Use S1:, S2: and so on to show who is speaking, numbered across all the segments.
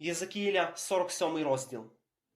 S1: Єзекіїля, 47 розділ.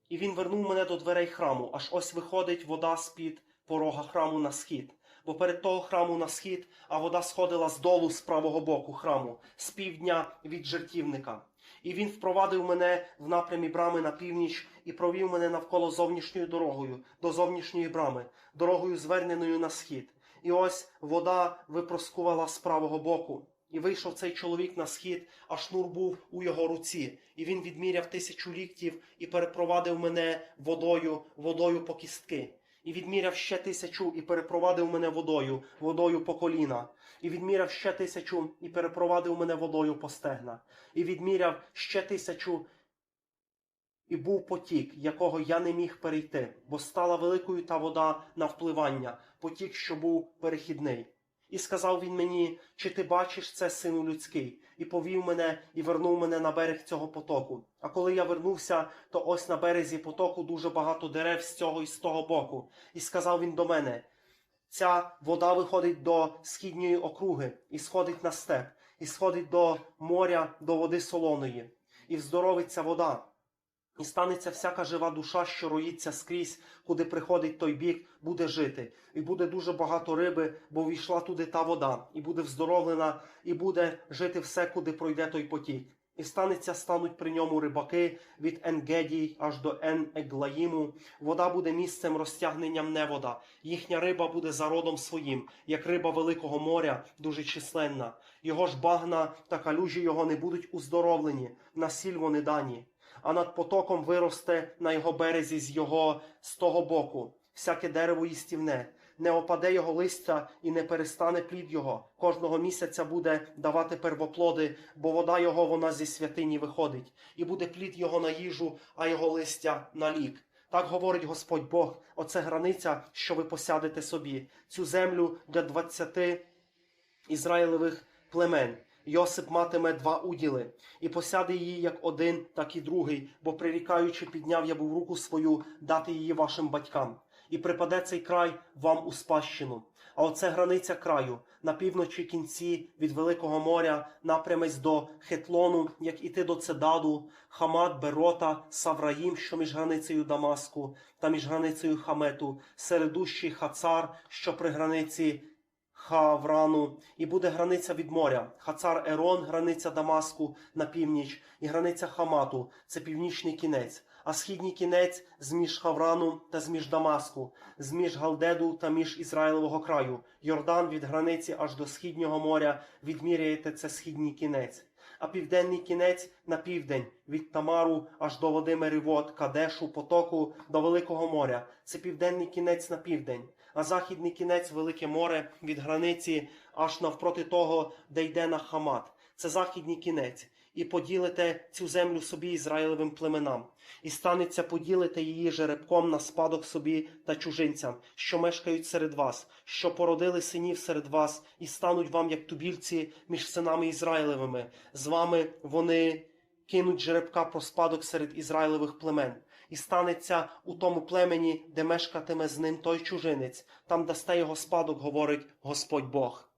S1: І він вернув мене до дверей храму, аж ось виходить вода з-під порога храму на схід. Бо перед того храму на схід, а вода сходила з долу з правого боку храму, з півдня від жертівника. І він впровадив мене в напрямі брами на північ і провів мене навколо зовнішньою дорогою, до зовнішньої брами, дорогою зверненою на схід. І ось вода випроскувала з правого боку. І вийшов цей чоловік на схід, а шнур був у його руці, і він відміряв тисячу ліктів і перепровадив мене водою, водою по кістки. І відміряв ще тисячу і перепровадив мене водою, водою по коліна. І відміряв ще тисячу і перепровадив мене водою по стегна. І відміряв ще тисячу і був потік, якого я не міг перейти, бо стала великою та вода на впливання, потік, що був перехідний. І сказав він мені, чи ти бачиш це, сину людський, і повів мене і вернув мене на берег цього потоку. А коли я вернувся, то ось на березі потоку дуже багато дерев з цього і з того боку. І сказав він до мене: ця вода виходить до східньої округи, і сходить на степ, і сходить до моря, до води солоної, і вздоровиться вода. І станеться всяка жива душа, що роїться скрізь, куди приходить той бік, буде жити. І буде дуже багато риби, бо війшла туди та вода, і буде вздоровлена, і буде жити все, куди пройде той потік. І станеться, стануть при ньому рибаки від Енгедій аж до Ен-Еглаїму. Вода буде місцем розтягненням невода. Їхня риба буде зародом своїм, як риба Великого моря, дуже численна. Його ж багна та калюжі його не будуть уздоровлені, на сіль вони дані а над потоком виросте на його березі з його з того боку, всяке дерево їстівне, не опаде його листя і не перестане плід його. Кожного місяця буде давати первоплоди, бо вода його вона зі святині виходить, і буде плід його на їжу, а його листя на лік. Так говорить Господь Бог, оце границя, що ви посядете собі, цю землю для двадцяти Ізраїлевих племен. Йосип матиме два уділи, і посяде її як один, так і другий, бо прирікаючи, підняв я був руку свою дати її вашим батькам, і припаде цей край вам у спадщину. А оце границя краю на півночі кінці від Великого моря, напрямець до Хетлону, як іти до Цедаду, Хамат, Берота, Савраїм, що між границею Дамаску та між границею Хамету, середущий Хацар, що при границі. Хаврану, і буде границя від моря, Хацар Ерон, границя Дамаску на північ, і границя Хамату, це північний кінець, а східній кінець зміж Хаврану та зміж Дамаску, зміж Галдеду та між Ізраїлового краю. Йордан від границі аж до східнього моря відміряєте це східній кінець. А південний кінець на південь від Тамару аж до води Меривод, Кадешу, потоку до Великого моря. Це південний кінець на південь, а західний кінець Велике море від границі аж навпроти того, де йде на Хамат. Це західний кінець. І поділите цю землю собі Ізраїлевим племенам, і станеться поділити її жеребком на спадок собі та чужинцям, що мешкають серед вас, що породили синів серед вас, і стануть вам як тубільці між синами Ізраїлевими. З вами вони кинуть жеребка про спадок серед Ізраїлевих племен. І станеться у тому племені, де мешкатиме з ним той чужинець, там дасте його спадок, говорить Господь Бог.